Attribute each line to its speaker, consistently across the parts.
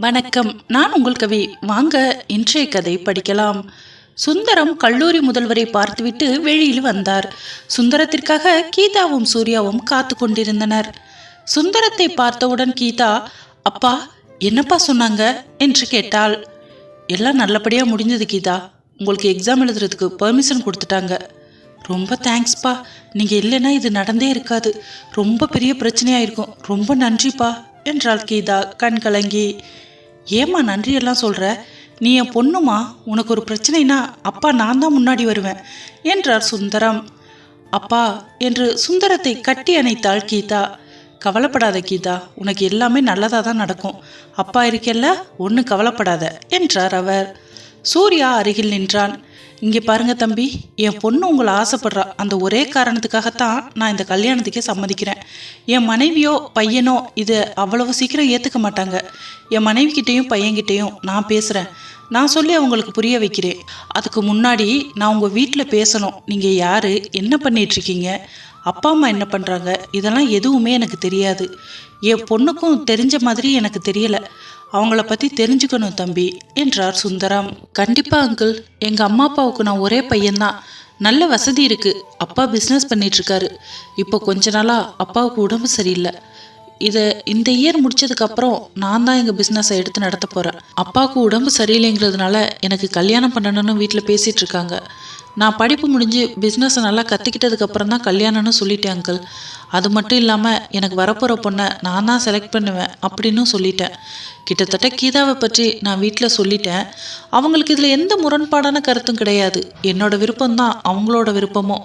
Speaker 1: வணக்கம். நான் உங்கள் கவி வாங்க இன்றைய கதை படிக்கலாம். சுந்தரம் கல்லூரி முதல்வரை பார்த்துவிட்டு வெளியில் வந்தார். சுந்தரத்திற்காக கீதாவும் சூர்யாவும் காத்து கொண்டிருந்தனர். சுந்தரத்தை பார்த்தவுடன் கீதா அப்பா என்னப்பா சொன்னாங்க? என்று கேட்டாள். எல்லாம் நல்லபடியாக முடிஞ்சது கீதா. உங்களுக்கு எக்ஸாம் எழுதுறதுக்கு பெர்மிஷன் கொடுத்துட்டாங்க. ரொம்ப தேங்க்ஸ்ப்பா நீங்கள் இல்லைன்னா இது நடந்தே இருக்காது. ரொம்ப பெரிய பிரச்சனையாக இருக்கும் ரொம்ப நன்றிப்பா என்றாள் கீதா கண் கலங்கி ஏம்மா நன்றியெல்லாம் சொல்கிற நீ என் பொண்ணுமா? உனக்கு ஒரு பிரச்சனைனா அப்பா நான் தான் முன்னாடி வருவேன் என்றார் சுந்தரம். அப்பா என்று சுந்தரத்தை கட்டி அணைத்தாள் கீதா. கவலைப்படாத கீதா உனக்கு எல்லாமே நல்லதாக தான் நடக்கும். அப்பா இருக்கல்ல ஒன்றும் கவலைப்படாத என்றார் அவர். சூர்யா அருகில் நின்றான். இங்கே பாருங்க தம்பி என் பொண்ணு உங்களை ஆசைப்படுறா. அந்த ஒரே காரணத்துக்காகத்தான் நான் இந்த கல்யாணத்துக்கே சம்மதிக்கிறேன். என் மனைவியோ பையனோ இதை அவ்வளவு சீக்கிரம் ஏற்றுக்க மாட்டாங்க. என் மனைவிக்கிட்டேயும் பையன்கிட்டேயும் நான் பேசுகிறேன் நான் சொல்லி அவங்களுக்கு புரிய வைக்கிறேன். அதுக்கு முன்னாடி நான் உங்கள் வீட்டில் பேசணும். நீங்கள் யார்? என்ன பண்ணிகிட்ருக்கீங்க அப்பா அம்மா என்ன பண்ணுறாங்க இதெல்லாம் எதுவுமே எனக்கு தெரியாது. என் பொண்ணுக்கும் தெரிஞ்ச மாதிரி எனக்கு தெரியலை. அவங்கள பற்றி தெரிஞ்சுக்கணும் தம்பி என்றார் சுந்தரம். கண்டிப்பாக அங்கிள் எங்கள் அம்மா அப்பாவுக்கு நான் ஒரே பையன்தான். நல்ல வசதி இருக்குது அப்பா பிஸ்னஸ் பண்ணிகிட்ருக்காரு இப்போ கொஞ்ச நாளாக அப்பாவுக்கு உடம்பு சரியில்லை. இதை இந்த இயர் முடிச்சதுக்கப்புறம் நான் தான் எங்கள் பிஸ்னஸை எடுத்து நடத்த போகிறேன் அப்பாவுக்கு உடம்பு சரியில்லைங்கிறதுனால எனக்கு கல்யாணம் பண்ணணும்னு வீட்டில் பேசிகிட்ருக்காங்க இருக்காங்க. நான் படிப்பு முடிஞ்சு பிஸ்னஸை நல்லா கற்றுக்கிட்டதுக்கப்புறம் தான் கல்யாணம்னு சொல்லிட்டேன் அங்கிள் அது மட்டும் இல்லாமல் எனக்கு வரப்போகிற பொண்ணை நான் தான் செலக்ட் பண்ணுவேன் அப்படின்னு சொல்லிட்டேன். கிட்டத்தட்ட கீதாவை பற்றி நான் வீட்டில் சொல்லிட்டேன். அவங்களுக்கு இதில் எந்த முரண்பாடான கருத்தும் கிடையாது. என்னோட விருப்பம்தான் அவங்களோட விருப்பமோ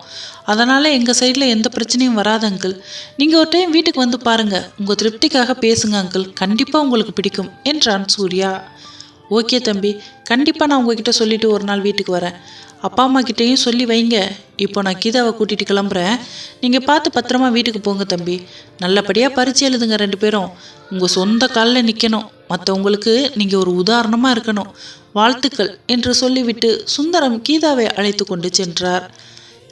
Speaker 1: அதனால் எங்கள் சைடில் எந்த பிரச்சனையும் வராது அங்கிள் நீங்கள் ஒரு டைம் வீட்டுக்கு வந்து பாருங்கள் உங்கள் திருப்திக்காக பேசுங்க அங்கிள் கண்டிப்பாக உங்களுக்கு பிடிக்கும் என்றான் சூர்யா. ஓகே தம்பி கண்டிப்பாக நான் உங்ககிட்ட சொல்லிட்டு ஒரு நாள் வீட்டுக்கு வரேன். அப்பா அம்மா கிட்டேயும் சொல்லி வைங்க. இப்போ நான் கீதாவை கூட்டிகிட்டு கிளம்புறேன். நீங்கள் பார்த்து பத்திரமா வீட்டுக்கு போங்க தம்பி. நல்லபடியாக பரிச்சு எழுதுங்க ரெண்டு பேரும். உங்கள் சொந்த காலில் நிற்கணும் மற்றவங்களுக்கு நீங்கள் ஒரு உதாரணமாக இருக்கணும். வாழ்த்துக்கள் என்று சொல்லிவிட்டு சுந்தரம் கீதாவை அழைத்து கொண்டு சென்றார்.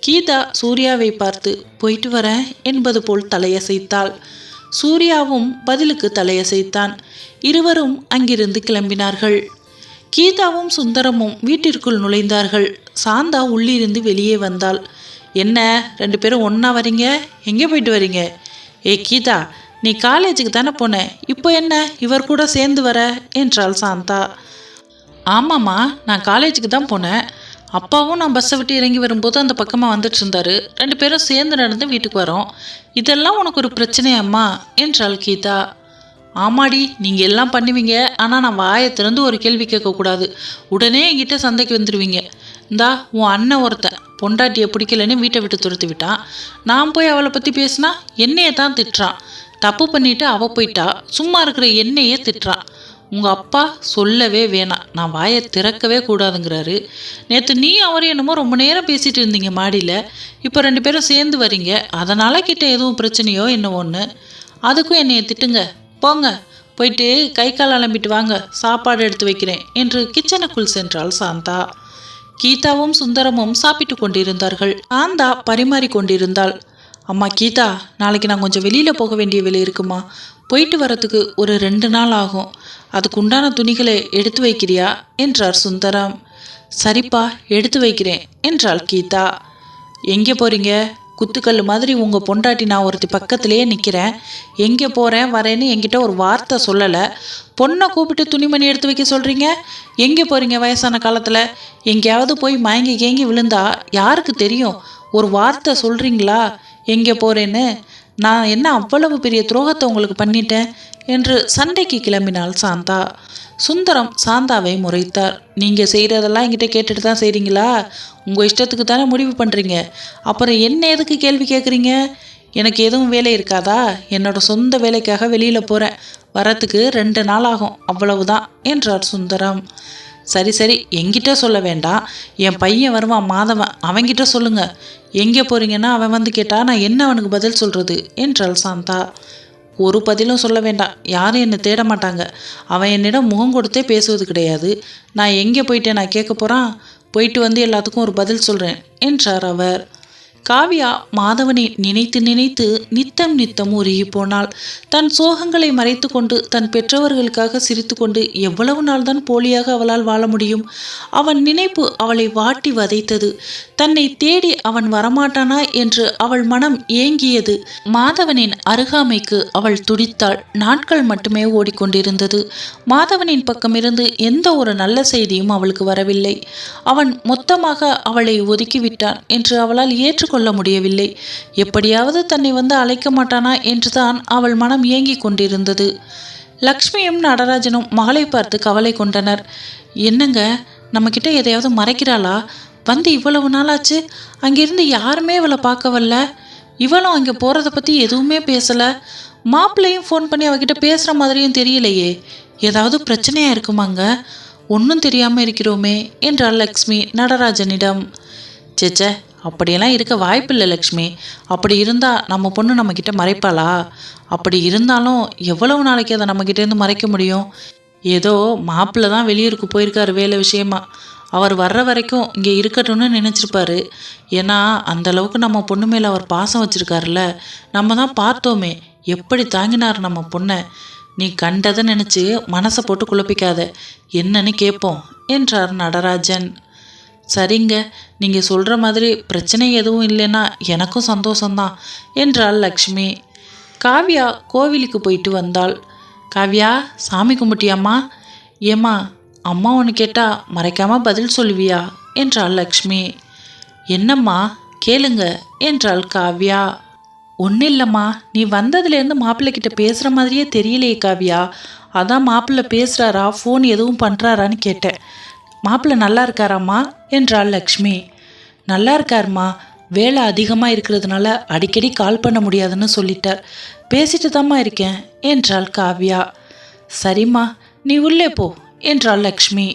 Speaker 1: கீதா சூர்யாவை பார்த்து போயிட்டு வரேன் என்பது போல் தலையசைத்தாள். சூர்யாவும் பதிலுக்கு தலையசைத்தான். இருவரும் அங்கிருந்து கிளம்பினார்கள். கீதாவும் சுந்தரமும் வீட்டிற்குள் நுழைந்தார்கள். சாந்தா உள்ளிருந்து வெளியே வந்தாள். என்ன ரெண்டு பேரும் ஒன்றா வரீங்க? எங்கே போயிட்டு வரீங்க? ஏய் கீதா நீ காலேஜுக்கு தானே போன? இப்போ என்ன? இவர் கூட சேர்ந்து வர? என்றாள் சாந்தா. ஆமாம்மா நான் காலேஜுக்கு தான் போனேன். அப்பாவும் நான் பஸ்ஸை விட்டு இறங்கி வரும்போது அந்த பக்கமாக வந்துட்டு இருந்தாரு. ரெண்டு பேரும் சேர்ந்து நடந்து வீட்டுக்கு வரோம். இதெல்லாம் உனக்கு ஒரு பிரச்சனையாம்மா? என்றாள் கீதா. ஆமாடி நீங்கள் எல்லாம் பண்ணுவீங்க. ஆனால் நான் வாயை திறந்து ஒரு கேள்வி கேட்கக்கூடாது. உடனே என்கிட்ட சந்தைக்கு வந்துடுவீங்க இந்தா உன் அண்ணன் ஒருத்தன் பொண்டாட்டியை பிடிக்கலன்னு வீட்டை விட்டு துரத்து விட்டான். நான் போய் அவளை பற்றி பேசினா என்னையை தான் திட்டுறான். தப்பு பண்ணிட்டு அவள் போயிட்டா சும்மா இருக்கிற என்னையே திட்டுறான். உங்கள் அப்பா சொல்லவே வேணாம். நான் வாயை திறக்கவே கூடாதுங்கிறாரு. நேற்று நீ அவர் என்னமோ ரொம்ப நேரம் பேசிகிட்டு இருந்தீங்க மாடியில். இப்போ ரெண்டு பேரும் சேர்ந்து வரீங்க. அதனால் கிட்ட எதுவும் பிரச்சனையோ என்ன ஒன்று அதுக்கும் என்னையை திட்டுங்க. போங்க போயிட்டு கை கால் அலம்பிட்டு வாங்க சாப்பாடு எடுத்து வைக்கிறேன் என்று கிச்சனுக்குள் சென்றாள் சாந்தா. கீதாவும் சுந்தரமும் சாப்பிட்டு கொண்டிருந்தார்கள். சாந்தா பரிமாறி கொண்டிருந்தாள். அம்மா கீதா நாளைக்கு நான் கொஞ்சம் வெளியில் போக வேண்டிய வேலை இருக்குமா? போயிட்டு வரத்துக்கு ஒரு ரெண்டு நாள் ஆகும். அதுக்கு உண்டான துணிகளை எடுத்து வைக்கிறியா? என்றார் சுந்தரம். சரிப்பா எடுத்து வைக்கிறேன் என்றாள் கீதா. எங்கே போறீங்க? குத்துக்கல் மாதிரி உங்கள் பொண்டாட்டி நான் ஒருத்தி பக்கத்துலேயே நிற்கிறேன் எங்கே போகிறேன் வரேன்னு என்கிட்ட ஒரு வார்த்தை சொல்லலை. பொண்ணை கூப்பிட்டு துணிமணி எடுத்து வைக்க சொல்கிறீங்க எங்கே போகிறீங்க வயசான காலத்தில்? எங்கேயாவது போய் மயங்கி கேங்கி விழுந்தா யாருக்கு தெரியும்? ஒரு வார்த்தை சொல்கிறீங்களா எங்கே போகிறேன்னு நான் என்ன அவ்வளவு பெரிய துரோகத்தை உங்களுக்கு பண்ணிட்டேன்? என்று சண்டைக்கு கிளம்பினாள் சாந்தா. சுந்தரம் சாந்தாவை முறைத்தார். நீங்கள் செய்கிறதெல்லாம் என்கிட்ட கேட்டுட்டு தான் செய்கிறீங்களா உங்கள் இஷ்டத்துக்கு தானே முடிவு பண்ணுறீங்க அப்புறம் என்ன எதுக்கு கேள்வி கேட்குறீங்க எனக்கு எதுவும் வேலை இருக்காதா? என்னோட சொந்த வேலைக்காக வெளியில் போகிறேன் வரத்துக்கு ரெண்டு நாள் ஆகும். அவ்வளவுதான் என்றார் சுந்தரம். சரி சரி என்கிட்ட சொல்ல வேண்டாம். என் பையன் வருவான் மாதவன் அவன்கிட்ட சொல்லுங்க. எங்கே போறீங்கன்னா அவன் வந்து கேட்டா நான் என்ன அவனுக்கு பதில் சொல்றது? என்றாள் சாந்தா. ஒரு பதிலும் சொல்ல வேண்டாம். யாரும் என்னை தேட மாட்டாங்க. அவன் என்னிடம் முகம் கொடுத்தே பேசுவது கிடையாது. நான் எங்கே போயிட்டேன் நான் கேட்க போகிறான் போயிட்டு வந்து எல்லாத்துக்கும் ஒரு பதில் சொல்கிறேன் என்றார் அவர். காவியா மாதவனை நினைத்து நினைத்து நித்தம் நித்தம் உருகி போனாள். தன் சோகங்களை மறைத்து கொண்டு தன் பெற்றவர்களுக்காக சிரித்துக்கொண்டு எவ்வளவு நாள் தான் போலியாக அவளால் வாழ முடியும். அவன் நினைப்பு அவளை வாட்டி வதைத்தது. தன்னை தேடி அவன் வரமாட்டானா என்று அவள் மனம் ஏங்கியது. மாதவனின் அருகாமைக்கு அவள் துடித்தாள். நாட்கள் மட்டுமே ஓடிக்கொண்டிருந்தது. மாதவனின் பக்கமிருந்து எந்த ஒரு நல்ல செய்தியும் அவளுக்கு வரவில்லை. அவன் மொத்தமாக அவளை ஒதுக்கிவிட்டான் என்று அவளால் ஏற்றுக்கொள்ள முடியவில்லை. எப்படியாவது தன்னை வந்து அழைக்க மாட்டானா என்றுதான் அவள் மனம் ஏங்கிக் கொண்டிருந்தது. லக்ஷ்மியும் நடராஜனும் மகளை பார்த்து கவலை கொண்டனர். என்னங்க நம்மக்கிட்ட எதையாவது மறைக்கிறாளா? வந்து இவ்வளவு நாளாச்சு அங்கிருந்து யாருமே இவளை பார்க்க வரல இவளும் அங்கே போகிறத பற்றி எதுவுமே பேசலை. மாப்பிள்ளையும் ஃபோன் பண்ணி அவகிட்ட பேசுகிற மாதிரியும் தெரியலையே. ஏதாவது பிரச்சனையாக இருக்குமாங்க? ஒன்றும் தெரியாமல் இருக்கிறோமே என்றாள் லக்ஷ்மி நடராஜனிடம். சேச்சே அப்படியெல்லாம் இருக்க வாய்ப்பில்லை லக்ஷ்மி. அப்படி இருந்தால் நம்ம பொண்ணு நம்மக்கிட்ட மறைப்பாளா? அப்படி இருந்தாலும் எவ்வளவு நாளைக்கு அதை நம்மக்கிட்டேருந்து மறைக்க முடியும்? ஏதோ மாப்பிள்ளை தான் வெளியூருக்கு போயிருக்காரு வேலை விஷயமா. அவர் வர்ற வரைக்கும் இங்கே இருக்கட்டும்னு நினச்சிருப்பாரு. ஏன்னா அந்த அளவுக்கு நம்ம பொண்ணு மேலே அவர் பாசம் வச்சுருக்காருல்ல. நம்ம தான் பார்த்தோமே எப்படி தாங்கினார் நம்ம பொண்ணை. நீ கண்டதை நினச்சி மனசை போட்டு குழப்பிக்காத. என்னன்னு கேட்போம் என்றார் நடராஜன். சரிங்க நீங்கள் சொல்கிற மாதிரி பிரச்சனை எதுவும் இல்லைன்னா எனக்கும் சந்தோஷந்தான் என்றாள் லக்ஷ்மி. காவ்யா கோவிலுக்கு போயிட்டு வந்தாள். காவ்யா சாமி கும்பிட்டியாம்மா? ஏம்மா அம்மா ஒன்று கேட்டால் மறைக்காமல் பதில் சொல்லுவியா? என்றாள் லக்ஷ்மி. என்னம்மா கேளுங்க என்றாள் காவ்யா. ஒன்றும் இல்லைம்மா நீ வந்ததுலேருந்து மாப்பிள்ளைக்கிட்ட பேசுகிற மாதிரியே தெரியலையே காவ்யா. அதான் மாப்பிள்ளை பேசுகிறாரா ஃபோன் எதுவும் பண்ணுறாரான்னு கேட்டேன். மாப்பிள்ளை நல்லா இருக்காராம்மா? என்றாள் லக்ஷ்மி. நல்லா இருக்காருமா வேலை அதிகமாக இருக்கிறதுனால அடிக்கடி கால் பண்ண முடியாதுன்னு சொல்லிட்டார். பேசிட்டு தாம்மா இருக்கேன் என்றாள் காவ்யா. சரிம்மா நீ உள்ளே போ என்றாள் லக்ஷ்மி.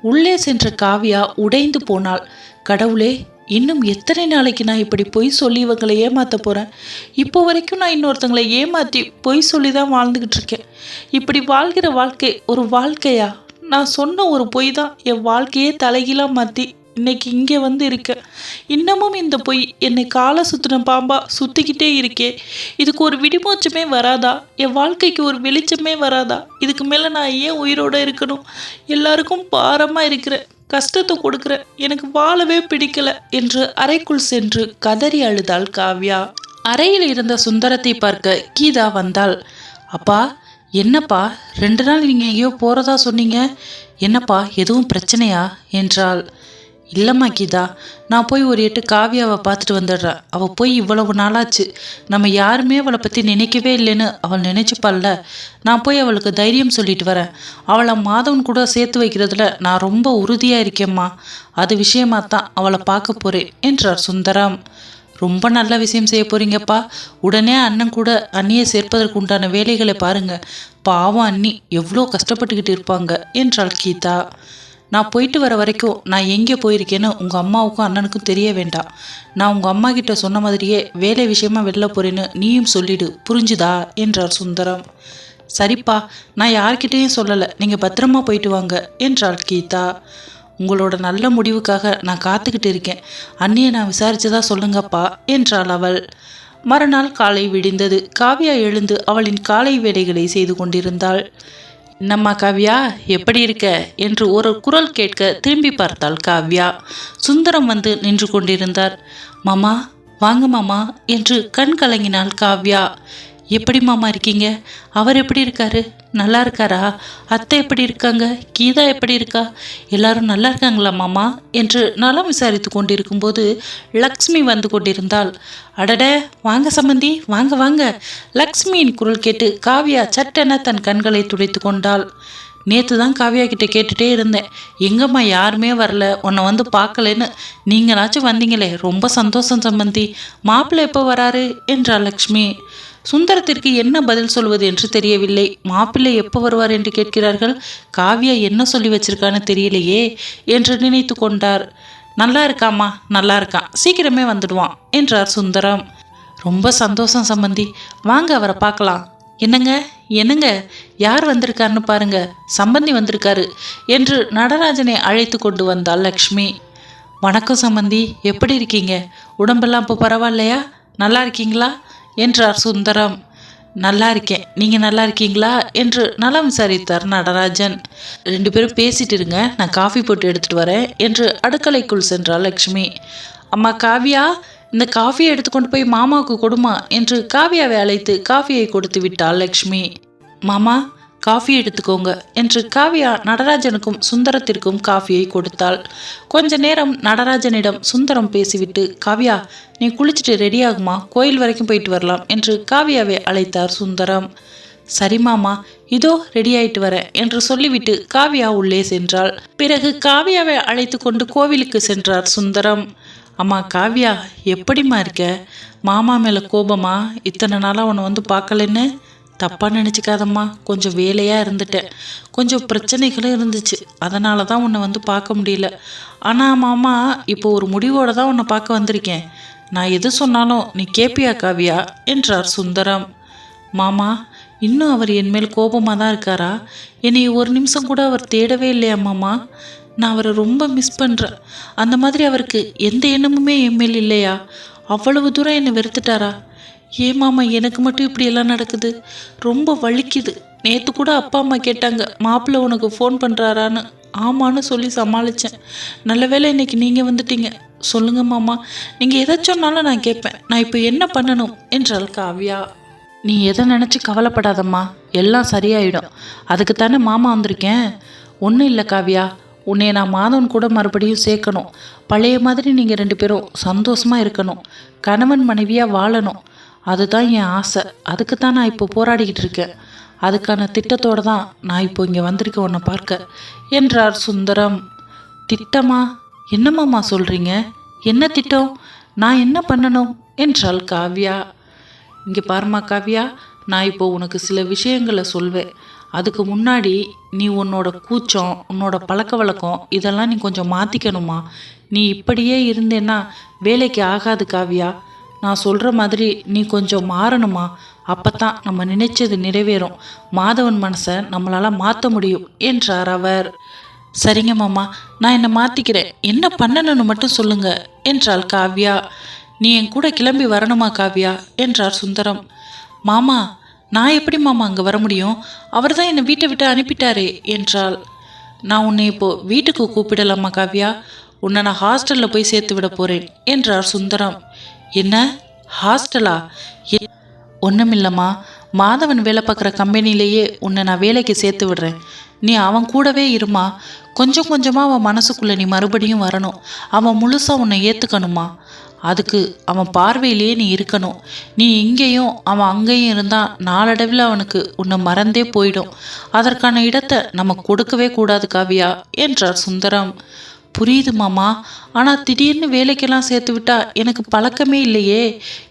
Speaker 1: உள்ளே சென்ற காவ்யா உடைந்து போனாள். கடவுளே இன்னும் எத்தனை நாளைக்கு நான் இப்படி பொய் சொல்லி இவங்களை ஏமாற்ற போகிறேன் இப்போ வரைக்கும் நான் இன்னொருத்தங்களை ஏமாற்றி பொய் சொல்லி தான் வாழ்ந்துக்கிட்டு இருக்கேன். இப்படி வாழ்கிற வாழ்க்கை ஒரு வாழ்க்கையா? நான் சொன்ன ஒரு பொய் தான் என் வாழ்க்கையே தலைகீழாக மாற்றி இன்னைக்கு இங்கே வந்து இருக்கேன் இன்னமும் இந்த பொய் என்னை காலை சுற்றின பாம்பா சுற்றிக்கிட்டே இருக்கே. இதுக்கு ஒரு விடிமோச்சமே வராதா? என் வாழ்க்கைக்கு ஒரு வெளிச்சமே வராதா? இதுக்கு மேலே நான் ஏன் உயிரோடு இருக்கணும்? எல்லாருக்கும் பாரமாக இருக்கிறேன் கஷ்டத்தை கொடுக்குற எனக்கு வாழவே பிடிக்கல என்று அறைக்குள் சென்று கதறி அழுதாள் காவ்யா. அறையில் இருந்த சுந்தரத்தை பார்க்க கீதா வந்தாள். அப்பா என்னப்பா ரெண்டு நாள் நீங்கள் எங்கேயோ போகிறதா சொன்னீங்க? என்னப்பா எதுவும் பிரச்சனையா? என்றாள். இல்லைம்மா கீதா நான் போய் ஒரு எட்டு காவியாவை பார்த்துட்டு வந்துடுறேன் அவள் போய் இவ்வளவு நாளாச்சு. நம்ம யாருமே அவளை பற்றி நினைக்கவே இல்லைன்னு அவள் நினச்சிப்பாள்ல. நான் போய் அவளுக்கு தைரியம் சொல்லிட்டு வரேன். அவளை மாதவன் கூட சேர்த்து வைக்கிறதுல நான் ரொம்ப உறுதியாக இருக்கேம்மா. அது விஷயமா தான் அவளை பார்க்க போகிறேன் என்றார் சுந்தரம். ரொம்ப நல்ல விஷயம் செய்ய போறீங்கப்பா. உடனே அண்ணன் கூட அண்ணியை சேர்ப்பதற்கு உண்டான வேலைகளை பாருங்க. பாவம் அண்ணி எவ்வளோ கஷ்டப்பட்டுக்கிட்டு இருப்பாங்க என்றாள் கீதா. நான் போயிட்டு வர வரைக்கும் நான் எங்கே போயிருக்கேன்னு உங்கள் அம்மாவுக்கும் அண்ணனுக்கும் தெரிய வேண்டாம். நான் உங்கள் அம்மா கிட்ட சொன்ன மாதிரியே வேலை விஷயமா வெளில போறேன்னு நீயும் சொல்லிடு புரிஞ்சுதா? என்றார் சுந்தரம். சரிப்பா நான் யார்கிட்டேயும் சொல்லலை நீங்கள் பத்திரமா போயிட்டு வாங்க என்றாள் கீதா. உங்களோட நல்ல முடிவுக்காக நான் காத்துக்கிட்டு இருக்கேன். அண்ணியை நான் விசாரிச்சதா சொல்லுங்கப்பா என்றாள் அவள். மறுநாள் காலை விடிந்தது. காவ்யா எழுந்து அவளின் காலை வேலைகளை செய்து கொண்டிருந்தாள். என்னம்மா காவ்யா எப்படி இருக்க? என்று ஒரு குரல் கேட்க திரும்பி பார்த்தாள் காவ்யா. சுந்தரம் வந்து நின்று கொண்டிருந்தார். மாமா வாங்க மாமா என்று கண் கலங்கினாள் காவ்யா. எப்படி மாமா இருக்கீங்க? அவர் எப்படி இருக்காரு? நல்லா இருக்காரா? அத்தை எப்படி இருக்காங்க? கீதா எப்படி இருக்கா? எல்லாரும் நல்லா இருக்காங்களா மாமா? என்று நலம் விசாரித்து கொண்டிருக்கும்போது லக்ஷ்மி வந்து கொண்டிருந்தாள். அடட வாங்க சம்பந்தி வாங்க வாங்க. லக்ஷ்மியின் குரல் கேட்டு காவ்யா சட்டென தன் கண்களை துடைத்து கொண்டாள். நேற்று தான் காவியா கிட்ட கேட்டுட்டே இருந்தேன். எங்கம்மா யாருமே வரல. உன்னை வந்து பார்க்கலன்னு. நீங்களாச்சும் வந்தீங்களே. ரொம்ப சந்தோஷம் சம்பந்தி. மாப்பிள்ளை எப்போ வராரு? என்றாள் லக்ஷ்மி. சுந்தரத்திற்கு என்ன பதில் சொல்வது என்று தெரியவில்லை. மாப்பிள்ளை எப்போ வருவார் என்று கேட்கிறார்கள். காவியா என்ன சொல்லி வச்சிருக்கான்னு தெரியலையே என்று நினைத்து கொண்டார். நல்லா இருக்காம்மா நல்லா இருக்கான் சீக்கிரமே வந்துடுவான் என்றார் சுந்தரம். ரொம்ப சந்தோஷம் சம்பந்தி. வாங்க அவரை பார்க்கலாம். என்னங்க என்னங்க? யார் வந்திருக்காருன்னு பாருங்க. சம்பந்தி வந்திருக்காரு என்று நடராஜனை அழைத்து கொண்டு வந்தாள் லக்ஷ்மி. வணக்கம் சம்பந்தி எப்படி இருக்கீங்க? உடம்பெல்லாம் இப்போ பரவாயில்லையா? நல்லா இருக்கீங்களா? என்றார் சுந்தரம். நல்லா இருக்கேன். நீங்கள் நல்லா இருக்கீங்களா? என்று நலம் விசாரித்தார் நடராஜன். ரெண்டு பேரும் பேசிட்டு இருங்க. நான் காஃபி போட்டு எடுத்துகிட்டு வரேன் என்று அடுக்கலைக்குள் சென்றாள் லக்ஷ்மி. அம்மா காவியா இந்த காஃபியை எடுத்துக்கொண்டு போய் மாமாவுக்கு கொடுமா என்று காவியாவை அழைத்து காஃபியை கொடுத்து விட்டாள் லக்ஷ்மி. மாமா காஃபி எடுத்துக்கோங்க என்று காவியா நடராஜனுக்கும் சுந்தரத்திற்கும் காஃபியை கொடுத்தாள். கொஞ்ச நேரம் நடராஜனிடம் சுந்தரம் பேசிவிட்டு காவியா நீ குளிச்சுட்டு ரெடியாகுமா கோயில் வரைக்கும் போயிட்டு வரலாம் என்று காவியாவை அழைத்தார் சுந்தரம். சரி மாமா இதோ ரெடி ஆயிட்டு வரேன் என்று சொல்லிவிட்டு காவியா உள்ளே சென்றாள். பிறகு காவியாவை அழைத்து கொண்டு கோவிலுக்கு சென்றார் சுந்தரம். அம்மா காவியா எப்படிம்மா இருக்க? மாமா மேலே கோபமா? இத்தனை நாளாக உன்னை வந்து பார்க்கலன்னு? தப்பாக நினச்சிக்காதம்மா. கொஞ்சம் வேலையாக இருந்துட்டேன். கொஞ்சம் பிரச்சனைகளும் இருந்துச்சு. அதனால தான் உன்னை வந்து பார்க்க முடியல. ஆனால் மாமா இப்போ ஒரு முடிவோடு தான் உன்னை பார்க்க வந்திருக்கேன். நான் எது சொன்னாலும் நீ கேப்பியா காவியா என்றார் சுந்தரம். மாமா இன்னும் அவர் என் மேல் கோபமாக தான் இருக்காரா? என்னை ஒரு நிமிஷம் கூட அவர் தேடவே இல்லையா மாமா? நான் அவரை ரொம்ப மிஸ் பண்ணுறேன் அந்த மாதிரி அவருக்கு எந்த எண்ணமுமே என் மேல் இல்லையா? அவ்வளவு தூரம் என்னை வெறுத்துட்டாரா? ஏன் மாமா எனக்கு மட்டும் இப்படி எல்லாம் நடக்குது. ரொம்ப வலிக்குது. நேற்று கூட அப்பா அம்மா கேட்டாங்க மாப்பிள்ளை உனக்கு ஃபோன் பண்ணுறாரான்னு ஆமான்னு சொல்லி சமாளித்தேன் நல்ல வேளை இன்னைக்கு நீங்கள் வந்துட்டீங்க. சொல்லுங்க மாமா நீங்கள் எதை சொன்னாலும் நான் கேட்பேன். நான் இப்போ என்ன பண்ணணும்? என்றாள் காவ்யா. நீ எதை நினச்சி கவலைப்படாதம்மா. எல்லாம் சரியாயிடும். அதுக்கு தானே மாமா வந்திருக்கேன். ஒன்றும் இல்லை காவ்யா. உன்னை நான் மாதவன் கூட மறுபடியும் சேர்க்கணும். பழைய மாதிரி நீங்கள் ரெண்டு பேரும் சந்தோஷமாக இருக்கணும். கணவன் மனைவியாக வாழணும். அதுதான் என் ஆசை. அதுக்கு தான் நான் இப்போ போராடிக்கிட்டு இருக்கேன். அதுக்கான திட்டத்தோடு தான் நான் இப்போ இங்கே வந்திருக்கேன் உன்னை பார்க்க. என்றார் சுந்தரம். திட்டமா? என்னம்மாம்மா சொல்கிறீங்க என்ன திட்டம்? நான் என்ன பண்ணணும்? என்றாள் காவ்யா. இங்கே பாருமா காவ்யா நான் இப்போ உனக்கு சில விஷயங்களை சொல்வேன். அதுக்கு முன்னாடி நீ உன்னோட கூச்சம் உன்னோட பழக்க வழக்கம் இதெல்லாம் நீ கொஞ்சம் மாற்றிக்கணுமா நீ இப்படியே இருந்தேன்னா வேலைக்கு ஆகாது காவ்யா. நான் சொல்கிற மாதிரி நீ கொஞ்சம் மாறணுமா? அப்போ தான் நம்ம நினைச்சது நிறைவேறும். மாதவன் மனசை நம்மளால் மாற்ற முடியும் என்றார் அவர். சரிங்க மாமா நான் என்னை மாற்றிக்கிறேன் என்ன பண்ணணும்னு மட்டும் சொல்லுங்க என்றாள் காவ்யா. நீ என் கூட கிளம்பி வரணுமா காவ்யா? என்றார் சுந்தரம். மாமா நான் எப்படி மாமா அங்கே வர முடியும்? அவர் தான் என்னை வீட்டை விட்டு அனுப்பிட்டாரே என்றாள். நான் உன்னை இப்போ வீட்டுக்கு கூப்பிடலாமா காவ்யா? உன்னை நான் ஹாஸ்டலில் போய் சேர்த்து விட போகிறேன் என்றார் சுந்தரம். என்ன? ஹாஸ்டலா? ஒன்றுமில்லம்மா மாதவன் வேலை பார்க்குற கம்பெனிலேயே உன்னை நான் வேலைக்கு சேர்த்து விடுறேன். நீ அவன் கூடவே இருமா. கொஞ்சம் கொஞ்சமாக அவன் மனசுக்குள்ளே நீ மறுபடியும் வரணும். அவன் முழுசாக உன்னை ஏற்றுக்கணுமா அதுக்கு அவன் பார்வையிலேயே நீ இருக்கணும். நீ இங்கேயும் அவன் அங்கேயும் இருந்தால் நாளடைவில் அவனுக்கு உன்னை மறந்தே போயிடும். அதற்கான இடத்தை நம்ம கொடுக்கவே கூடாது காவியா என்றார் சுந்தரம். புரியுது மாமா. ஆனால் திடீர்னு வேலைக்கெல்லாம் சேர்த்து விட்டா எனக்கு பழக்கமே இல்லையே.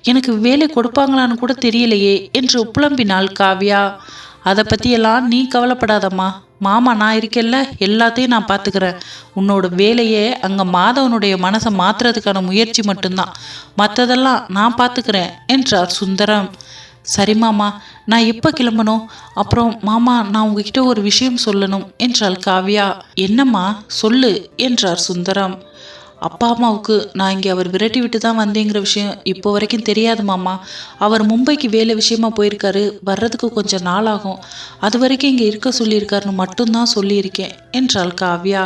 Speaker 1: எனக்கு வேலை கொடுப்பாங்களான்னு கூட தெரியலையே என்று புலம்பினாள் காவ்யா. அதை பற்றியெல்லாம் நீ கவலைப்படாதம்மா. மாமா நான் இருக்கேல்ல எல்லாத்தையும் நான் பார்த்துக்கிறேன் உன்னோட வேலையே அங்கே மாதவனுடைய மனசை மாற்றுறதுக்கான முயற்சி மட்டும்தான். மற்றதெல்லாம் நான் பார்த்துக்கிறேன் என்றார் சுந்தரம். சரி மாமா நான் எப்போ கிளம்பணும். அப்புறம் மாமா நான் உங்ககிட்ட ஒரு விஷயம் சொல்லணும் என்றாள் காவ்யா. என்னம்மா? சொல்லு என்றார் சுந்தரம். அப்பா அம்மாவுக்கு நான் இங்கே அவர் விரட்டி விட்டு தான் வந்தேங்கிற விஷயம் இப்போ வரைக்கும் தெரியாது மாமா. அவர் மும்பைக்கு வேலை விஷயமா போயிருக்காரு. வர்றதுக்கு கொஞ்சம் நாள் ஆகும் அது வரைக்கும் இங்கே இருக்க சொல்லியிருக்காருன்னு மட்டும்தான் சொல்லியிருக்கேன் என்றாள் காவ்யா.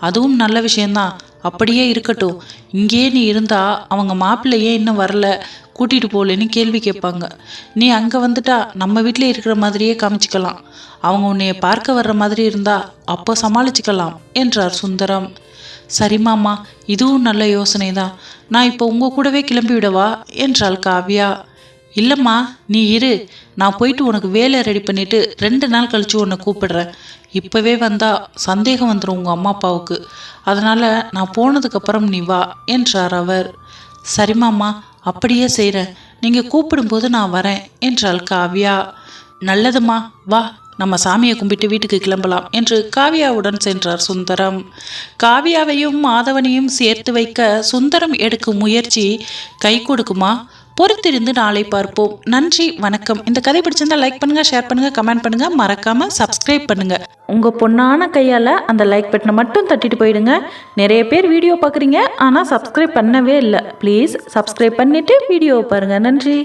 Speaker 1: அதுவும் நல்ல விஷயந்தான். அப்படியே இருக்கட்டும். இங்கேயே நீ இருந்தா அவங்க மாப்பிள்ளையே இன்னும் வரல. கூட்டிட்டு போகலன்னு கேள்வி கேட்பாங்க. நீ அங்கே வந்துட்டா நம்ம வீட்டில் இருக்கிற மாதிரியே காமிச்சிக்கலாம். அவங்க உன்னைய பார்க்க வர்ற மாதிரி இருந்தா அப்போ சமாளிச்சுக்கலாம் என்றார் சுந்தரம். சரி மாமா இதுவும் நல்ல யோசனை தான் நான் இப்போ உங்கள் கூடவே கிளம்பி விடவா என்றாள் காவ்யா. இல்லைம்மா நீ இரு. நான் போயிட்டு உனக்கு வேலை ரெடி பண்ணிட்டு ரெண்டு நாள் கழிச்சு உன்னை கூப்பிடுறேன். இப்போவே வந்தா சந்தேகம் வந்துடும் உங்கள் அம்மா அப்பாவுக்கு. அதனால் நான் போனதுக்கப்புறம் நீ வா என்றார் அவர். சரிம்மாம்மா அப்படியே செய்கிறேன் நீங்கள் கூப்பிடும்போது நான் வரேன் என்றாள் காவ்யா. நல்லதும்மா வா நம்ம சாமியை கும்பிட்டு வீட்டுக்கு கிளம்பலாம் என்று காவியாவுடன் சென்றார் சுந்தரம். காவியாவையும் மாதவனையும் சேர்த்து வைக்க சுந்தரம் எடுக்கும் முயற்சி கை கொடுக்குமா? பொறுத்திருந்து நாளை பார்ப்போம். நன்றி வணக்கம். இந்த கதை பிடிச்சிருந்தா லைக் பண்ணுங்க ஷேர் பண்ணுங்க கமெண்ட் பண்ணுங்க. மறக்காம சப்ஸ்கிரைப் பண்ணுங்க. உங்க பொண்ணான கையால அந்த லைக் பட்டனை மட்டும் தட்டிட்டு போயிடுங்க. நிறைய பேர் வீடியோ பார்க்குறீங்க ஆனால் சப்ஸ்கிரைப் பண்ணவே இல்லை. ப்ளீஸ் சப்ஸ்கிரைப் பண்ணிட்டு வீடியோ பாருங்க. நன்றி.